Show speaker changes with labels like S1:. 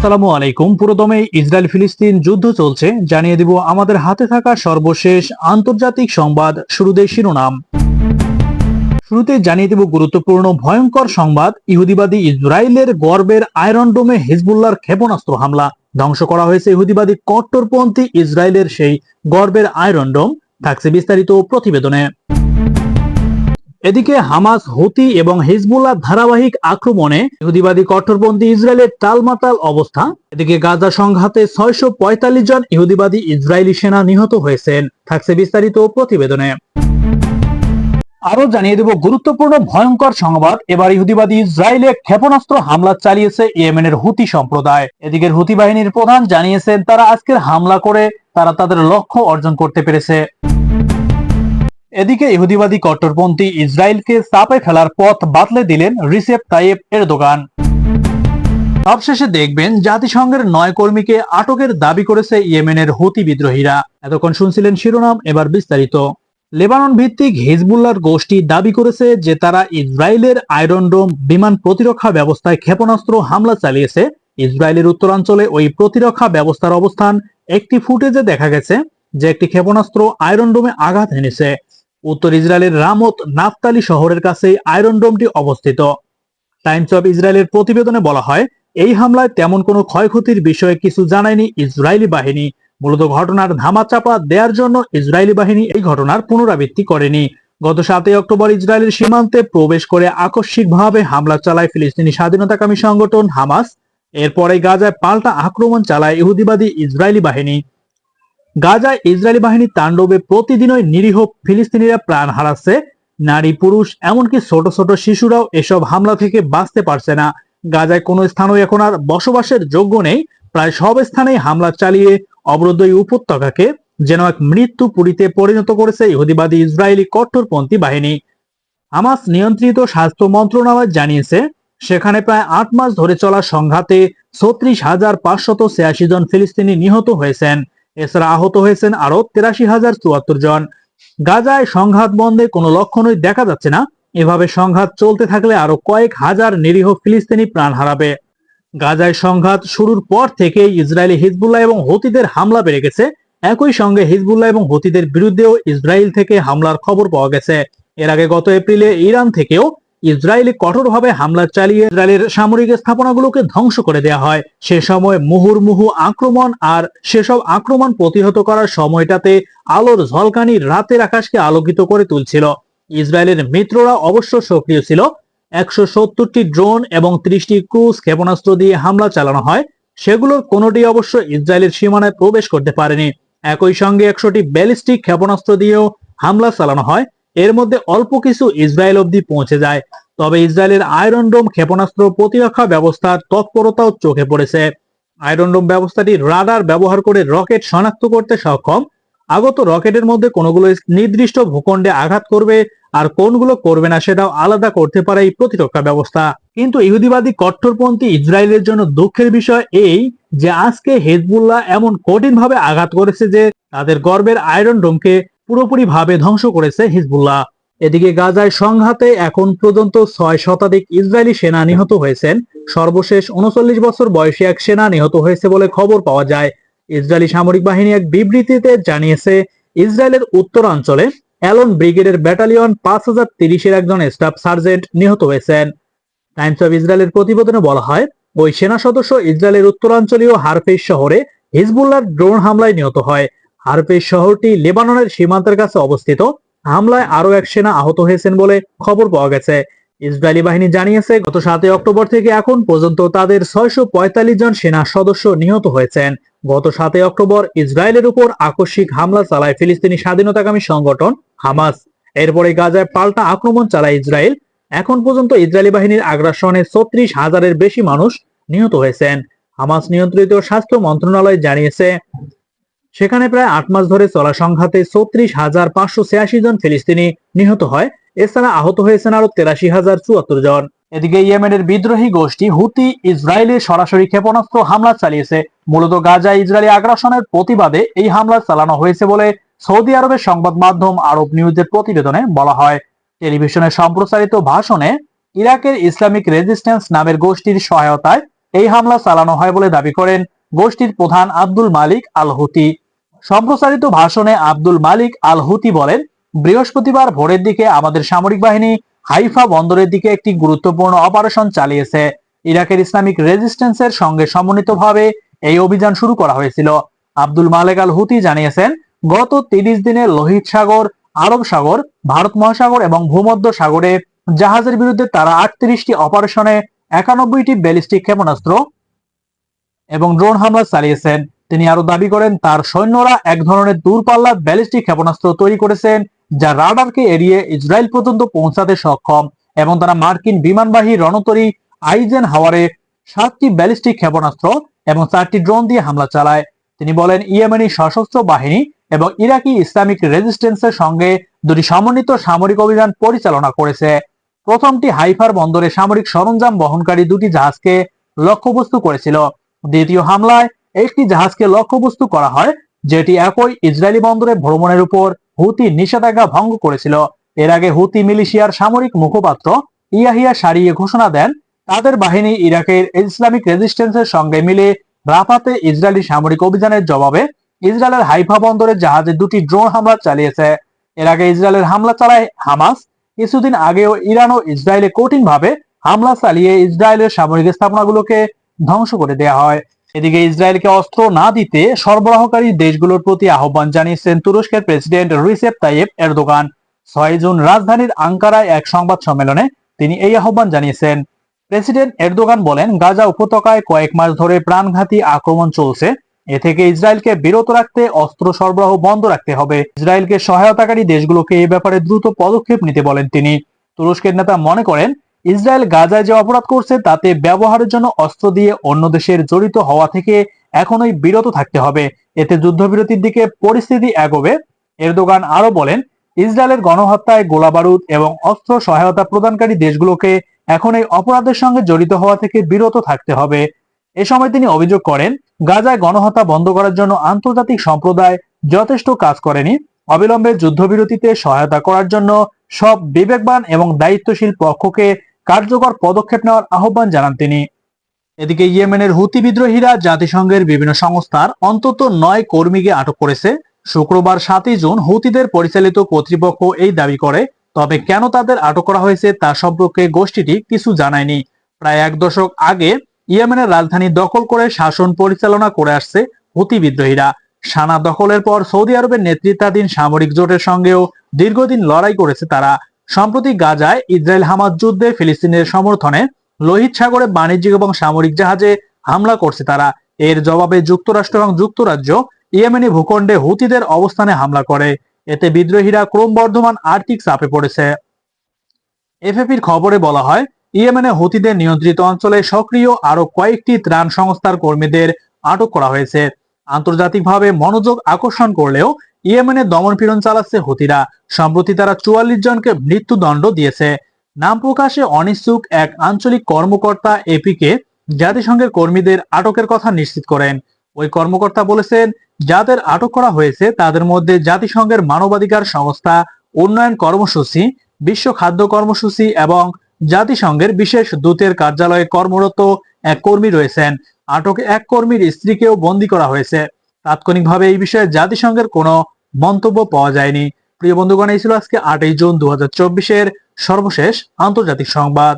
S1: আসসালামু আলাইকুম। পুরোদমে ইসরায়েল ফিলিস্তিন যুদ্ধ চলছে। জানিয়ে দিব, আমাদের হাতে থাকা সর্বশেষ আন্তর্জাতিক সংবাদ, শুরুতে শিরোনাম। শুরুতে জানিয়ে দেব গুরুত্বপূর্ণ, ভয়ঙ্কর সংবাদ, ইহুদিবাদী ইসরায়েলের গর্বের আয়রন ডোমে হিজবুল্লার ক্ষেপণাস্ত্র হামলা। ধ্বংস করা হয়েছে ইহুদিবাদী কট্টরপন্থী ইসরায়েলের সেই গর্বের আয়রন ডোম। থাকছে বিস্তারিত প্রতিবেদনে। এদিকে হামাস, হুতি এবং হিজবুল্লাহ ধারাবাহিক আক্রমণে ইহুদিবাদী কঠোরপন্থী ইসরায়েলের টালমাটাল অবস্থা। এদিকে গাজা সংঘাতে ছয়শো পঁয়তাল্লিশ জন ইহুদিবাদী ইসরায়েলি সেনা নিহত হয়েছেন, থাকছে বিস্তারিত প্রতিবেদনে। আরও জানিয়ে দেব গুরুত্বপূর্ণ ভয়ঙ্কর সংবাদ। এবার ইহুদিবাদী ইসরায়েলে ক্ষেপণাস্ত্র হামলা চালিয়েছে ইয়েমেনের হুতি সম্প্রদায়। এদিকে হুতি বাহিনীর প্রধান জানিয়েছেন, তারা আজকের হামলা করে তারা তাদের লক্ষ্য অর্জন করতে পেরেছে। এদিকে ইহুদিবাদী কট্টরপন্থী ইসরায়েলকে চাপে ফেলার পথ বাতলে দিলেন রিসেপ তাইয়েব এরদোগান। সবশেষে দেখবেন জাতিসংঘের নয় কর্মীকে আটকের দাবি করেছে ইয়েমেনের হুতি বিদ্রোহীরা। এতক্ষণ শুনছিলেন শিরোনাম, এবার বিস্তারিত। লেবানন ভিত্তিক হিজবুল্লার গোষ্ঠী দাবি করেছে যে তারা ইসরায়েলের আয়রন ডোম বিমান প্রতিরক্ষা ব্যবস্থায় ক্ষেপণাস্ত্র হামলা চালিয়েছে। ইসরায়েলের উত্তরাঞ্চলে ওই প্রতিরক্ষা ব্যবস্থার অবস্থান একটি ফুটেজে দেখা গেছে, যে একটি ক্ষেপণাস্ত্র আয়রন ডোমে আঘাত হেনেছে উত্তর ইসরায়েলের রামত নাফতালি শহরের কাছে আয়রন ডোমটি অবস্থিত। টাইমস অব ইসরায়েলের প্রতিবেদনে বলা হয়, এই হামলায় তেমন কোনো ক্ষয়ক্ষতির বিষয়ে কিছু জানায়নি ইসরায়েলি বাহিনী। মূলত ঘটনার ধামাচাপা দেওয়ার জন্য ইসরায়েলি বাহিনী এই ঘটনার পুনরাবৃত্তি করেনি। গত সাতই অক্টোবর ইসরায়েলের সীমান্তে প্রবেশ করে আকস্মিকভাবে হামলা চালায় ফিলিস্তিনি স্বাধীনতাকামী সংগঠন হামাস। এরপরে গাজায় পাল্টা আক্রমণ চালায় ইহুদিবাদী ইসরায়েলি বাহিনী। গাজায় ইসরায়েলি বাহিনীর তাণ্ডবে প্রতিদিনই নিরীহ ফিলিস্তিনিরা প্রাণ হারাচ্ছে। নারী, পুরুষ, এমনকি ছোট ছোট শিশুরাও এসব হামলা থেকে বাঁচতে পারছে না। গাজায় কোনো স্থানও এখন আর বসবাসের যোগ্য নেই। প্রায় সব স্থানেই হামলা চালিয়ে অবরুদ্ধ উপত্যকাকে যেন এক মৃত্যু পুরীতে পরিণত করেছে ইহুদিবাদী ইসরায়েলি কট্টরপন্থী বাহিনী। হামাস নিয়ন্ত্রিত স্বাস্থ্য মন্ত্রণালয় জানিয়েছে, সেখানে প্রায় আট মাস ধরে চলা সংঘাতে ছত্রিশ হাজার পাঁচশত ছিয়াশি জন ফিলিস্তিনি নিহত হয়েছেন। এছাড়া আহত হয়েছেন আরও তেরাশি হাজার চুয়াত্তর জন। গাজায় সংঘাত বন্ধে কোনো লক্ষণই দেখা যাচ্ছে না। এভাবে সংঘাত চলতে থাকলে আরও কয়েক হাজার নিরীহ ফিলিস্তিনি প্রাণ হারাবে। গাজায় সংঘাত শুরুর পর থেকে ইসরায়েলি হিজবুল্লাহ এবং হতিদের হামলা বেড়ে গেছে। একই সঙ্গে হিজবুল্লাহ এবং হতিদের বিরুদ্ধেও ইসরায়েল থেকে হামলার খবর পাওয়া গেছে। এর আগে গত এপ্রিলে ইরান থেকেও ইসরায়েলি কঠোরভাবে হামলা চালিয়ে ইসরায়েলের সামরিক স্থাপনাগুলোকে ধ্বংস করে দেওয়া হয়। সে সময় মুহুর্মুহু আক্রমণ আর সেসব আক্রমণ প্রতিহত করার সময়টাতে আলোর ঝলকানি রাতের আকাশকে আলোকিত করে তুলছিল। ইসরায়েলের মিত্ররা অবশ্য সক্রিয় ছিল। একশো সত্তরটি ড্রোন এবং ত্রিশটি ক্রুজ ক্ষেপণাস্ত্র দিয়ে হামলা চালানো হয়। সেগুলোর কোনোটি অবশ্য ইসরায়েলের সীমানায় প্রবেশ করতে পারেনি। একই সঙ্গে একশোটি ব্যালিস্টিক ক্ষেপণাস্ত্র দিয়েও হামলা চালানো হয়। এর মধ্যে অল্প কিছু ইসরায়েল অব্দি পৌঁছে যায়, তবে ইসরায়েলের আয়রন ডোম ক্ষেপণাস্ত্র প্রতিরক্ষা ব্যবস্থার তৎপরতাও চোখে পড়েছে। আয়রন ডোম ব্যবস্থাটি রাডার ব্যবহার করে রকেট শনাক্ত করতে সক্ষম। আগত রকেটের মধ্যে কোনগুলো নির্দিষ্ট ভূখণ্ডে আঘাত করবে আর কোনগুলো করবে না সেটাও আলাদা করতে পারে এই প্রতিরক্ষা ব্যবস্থা। কিন্তু ইহুদিবাদী কট্টরপন্থী ইসরায়েলের জন্য দুঃখের বিষয় এই যে আজকে হেজবুল্লাহ এমন কঠিনভাবে আঘাত করেছে যে তাদের গর্বের আয়রন ডোমকে পুরোপুরি ভাবে ধ্বংস করেছে হিজবুল্লাহ। এদিকে গাজায় সংঘাতে এখন পর্যন্ত ছয় শতাধিক ইসরায়েলি সেনা নিহত হয়েছেন। সর্বশেষ উনচল্লিশ বছর বয়সী এক সেনা নিহত হয়েছে বলে খবর পাওয়া যায়। ইসরায়েলি সামরিক বাহিনী এক বিবৃতিতে জানিয়েছে, ইসরায়েলের উত্তরাঞ্চলে অ্যালন ব্রিগেডের ব্যাটালিয়ন পাঁচ হাজার তিরিশের একজন স্টাফ সার্জেন্ট নিহত হয়েছেন। টাইমস অফ ইসরায়েলের প্রতিবেদনে বলা হয়, ওই সেনা সদস্য ইসরায়েলের উত্তরাঞ্চলীয় হারফেস শহরে হিজবুল্লার ড্রোন হামলায় নিহত হয়। হারফেস শহরটি লেবাননের সীমান্তের কাছে অবস্থিত। হামলায় আরও এক সেনা আহত হয়েছেন বলে খবর পাওয়া গেছে। ইসরায়েলি বাহিনী জানিয়েছে, গত সাতই অক্টোবর থেকে এখন পর্যন্ত তাদের ছয়শো জন সেনা সদস্য নিহত হয়েছেন। গত সাতই অক্টোবর ইসরায়েলের উপর আকস্মিক হামলা চালায় ফিলিস্তিনি স্বাধীনতাকামী সংগঠন হামাস। এরপরে গাজায় পাল্টা আক্রমণ চালায় ইসরায়েল। এখন পর্যন্ত ইসরায়েলি বাহিনীর আগ্রাসনে ছত্রিশ হাজারের বেশি মানুষ নিহত হয়েছেন। হামাস নিয়ন্ত্রিত স্বাস্থ্য মন্ত্রণালয় জানিয়েছে সেখানে প্রায় আট মাস ধরে চলা সংঘাতে ছত্রিশ হাজার পাঁচশো ছিয়াশি জন ফিলিস্তিনি নিহত হয়। এছাড়া আহত হয়েছেন আরও তেরাশি হাজার চুয়াত্তর জন। এদিকে ইয়েমেনের বিদ্রোহী গোষ্ঠী হুতি ইসরায়েলের সরাসরি ক্ষেপণাস্ত্র হামলা চালিয়েছে। মূলত গাজা ইসরায়েলি আগ্রাসনের প্রতিবাদে এই হামলা চালানো হয়েছে বলে সৌদি আরবের সংবাদ মাধ্যম আরব নিউজের প্রতিবেদনে বলা হয়। টেলিভিশনে সম্প্রচারিত ভাষণে ইরাকের ইসলামিক রেজিস্ট্যান্স নামের গোষ্ঠীর সহায়তায় এই হামলা চালানো হয় বলে দাবি করেন গোষ্ঠীর প্রধান আব্দুল মালিক আল হুতি সম্প্রচারিত ভাষণে আব্দুল মালিক আল হুতি বলেন, বৃহস্পতিবার ভোরের দিকে আমাদের সামরিক বাহিনী হাইফা বন্দরের দিকে একটি গুরুত্বপূর্ণ অপারেশন চালিয়েছে। ইরাকের ইসলামিক রেজিস্ট্যান্সের সঙ্গে সমন্বিতভাবে এই অভিযান শুরু করা হয়েছিল। আব্দুল মালেক আল হুতি জানিয়েছেন, গত তিরিশ দিনে লোহিত সাগর, আরব সাগর, ভারত মহাসাগর এবং ভূমধ্য সাগরে জাহাজের বিরুদ্ধে তারা আটত্রিশটি অপারেশনে একানব্বইটি ব্যালিস্টিক ক্ষেপণাস্ত্র এবং ড্রোন হামলা চালিয়েছেন। তিনি আরও দাবি করেন, তার সৈন্যরা এক ধরনের দূরপাল্লার ব্যালিস্টিক ক্ষেপণাস্ত্র তৈরি করেছেন, যা রাডারকে এড়িয়ে ইসরায়েল পর্যন্ত পৌঁছাতে সক্ষম এবং তারা মার্কিন বিমানবাহী রণতরী আইজেন হাওয়ারে সাতটি ব্যালিস্টিক ক্ষেপণাস্ত্র এবং চারটি ড্রোন দিয়ে হামলা চালায়। তিনি বলেন, ইয়েমেনি সশস্ত্র বাহিনী এবং ইরাকি ইসলামিক রেজিস্ট্যান্সের সঙ্গে দুটি সমন্বিত সামরিক অভিযান পরিচালনা করেছে। প্রথমটি হাইফার বন্দরে সামরিক সরঞ্জাম বহনকারী দুটি জাহাজকে লক্ষ্যবস্তু করেছিল। দ্বিতীয় হামলায় একটি জাহাজকে লক্ষ্যবস্তু করা হয়, যেটি একই ইসরায়েলি বন্দরে ভ্রমণের উপর হুতি নিষেধাজ্ঞা ভঙ্গ করেছিল। এর আগে হুতি মিলিশিয়ার সামরিক মুখপাত্র ইয়াহিয়া সারিয়ে ঘোষণা দেন, তাদের বাহিনী ইরাকের ইসলামিক রেজিস্ট্যান্সের সঙ্গে মিলে রাফাতে ইসরায়েলি সামরিক অভিযানের জবাবে ইসরায়েলের হাইফা বন্দরে জাহাজে দুটি ড্রোন হামলা চালিয়েছে। এর আগে ইসরায়েলের হামলা চালায় হামাস। কিছুদিন আগেও ইরান ও ইসরায়েলে কঠিনভাবে হামলা চালিয়ে ইসরায়েলের সামরিক স্থাপনাগুলোকে ধ্বংস করে দেওয়া হয়। এদিকে ইসরায়েলকে অস্ত্র না দিতে সরবরাহকারী দেশগুলোর প্রতি আহ্বান জানিয়েছেন তুরস্কের প্রেসিডেন্ট রিসেপ তাইয়েব এরদোগান। ছয় জুন রাজধানীর আঙ্কারায় এক সংবাদ সম্মেলনে তিনি এই আহ্বান জানিয়েছেন। প্রেসিডেন্ট এরদোগান বলেন, গাজা উপত্যকায় কয়েক মাস ধরে প্রাণঘাতী আক্রমণ চলছে। এ থেকে ইসরায়েলকে বিরত রাখতে অস্ত্র সরবরাহ বন্ধ রাখতে হবে। ইসরায়েলকে সহায়তাকারী দেশগুলোকে এ ব্যাপারে দ্রুত পদক্ষেপ নিতে বলেন তিনি। তুরস্কের নেতা মনে করেন ইসরায়েল গাজায় যে অপরাধ করছে, তাতে ব্যবহারের জন্য অস্ত্র দিয়ে অন্য দেশের জড়িত হওয়া থেকে এখনই বিরত থাকতে হবে। এতে যুদ্ধবিরতির দিকে পরিস্থিতি এগোবে। এরদোগান আরও বলেন, ইসরায়েলের গণহত্যায় গোলাবারুদ এবং অস্ত্র সহায়তা প্রদানকারী দেশগুলোকে এখন এই অপরাধের সঙ্গে জড়িত হওয়া থেকে বিরত থাকতে হবে। এ সময় তিনি অভিযোগ করেন, গাজায় গণহত্যা বন্ধ করার জন্য আন্তর্জাতিক সম্প্রদায় যথেষ্ট কাজ করেনি। অবিলম্বে যুদ্ধবিরতিতে সহায়তা করার জন্য সব বিবেকবান এবং দায়িত্বশীল পক্ষকে কার্যকর পদক্ষেপ নেওয়ার আহ্বান জানান তিনি। এদিকে ইয়েমেনের হুতি বিদ্রোহীরা জাতিসংঘের বিভিন্ন সংস্থার অন্তত নয় কর্মীকে আটক করেছে। শুক্রবার সাতই জুন হুতিদের পরিচালিত কর্তৃপক্ষ এই দাবি করে, তবে কেন তাদের আটক করা হয়েছে তা সম্পর্কে গোষ্ঠীটি কিছু জানায়নি। প্রায় এক দশক আগে ইয়েমেনের রাজধানী দখল করে শাসন পরিচালনা করে আসছে হুতি বিদ্রোহীরা। সানা দখলের পর সৌদি আরবের নেতৃত্বাধীন সামরিক জোটের সঙ্গেও দীর্ঘদিন লড়াই করেছে তারা। সম্প্রতি গাজায় ইসরায়েল হামাজ যুদ্ধে ফিলিস্তিনের সমর্থনে লোহিত সাগরে বাণিজ্যিক এবং সামরিক জাহাজে হামলা করছে তারা। এর জবাবে যুক্তরাষ্ট্র এবং যুক্তরাজ্য ইয়েমেনি ভূখণ্ডে হুতিদের অবস্থানে হামলা করে। এতে বিদ্রোহীরা ক্রমবর্ধমান আর্থিক চাপে পড়েছে। এফএপির খবরে বলা হয়, ইয়েমেনে হুতিদের নিয়ন্ত্রিত অঞ্চলে সক্রিয় আরও কয়েকটি ত্রাণ সংস্থার কর্মীদের আটক করা হয়েছে। আন্তর্জাতিকভাবে মনোযোগ আকর্ষণ করলেও ইয়েমেনে দমনপীড়ন চালাচ্ছে হুতিরা। সম্প্রতি তারা চুয়াল্লিশ জনকে মৃত্যুদণ্ড দিয়েছে। নাম প্রকাশে অনিচ্ছুক এক আঞ্চলিক কর্মকর্তা এপিকে জাতিসংঘের কর্মীদের আটকের কথা নিশ্চিত করেন। ওই কর্মকর্তা বলেছেন, যাদের আটক করা হয়েছে তাদের মধ্যে জাতিসংঘের মানবাধিকার সংস্থা, উন্নয়ন কর্মসূচি, বিশ্ব খাদ্য কর্মসূচি এবং জাতিসংঘের বিশেষ দূতের কার্যালয়ে কর্মরত এক কর্মী রয়েছেন। আটক এক কর্মীর স্ত্রীকেও বন্দি করা হয়েছে। তাৎক্ষণিকভাবে এই বিষয়ে জাতিসংঘের কোনো মন্তব্য পাওয়া যায়নি। প্রিয় বন্ধুগণ, এই ছিল আজকে আটই জুন দু হাজার সর্বশেষ আন্তর্জাতিক সংবাদ।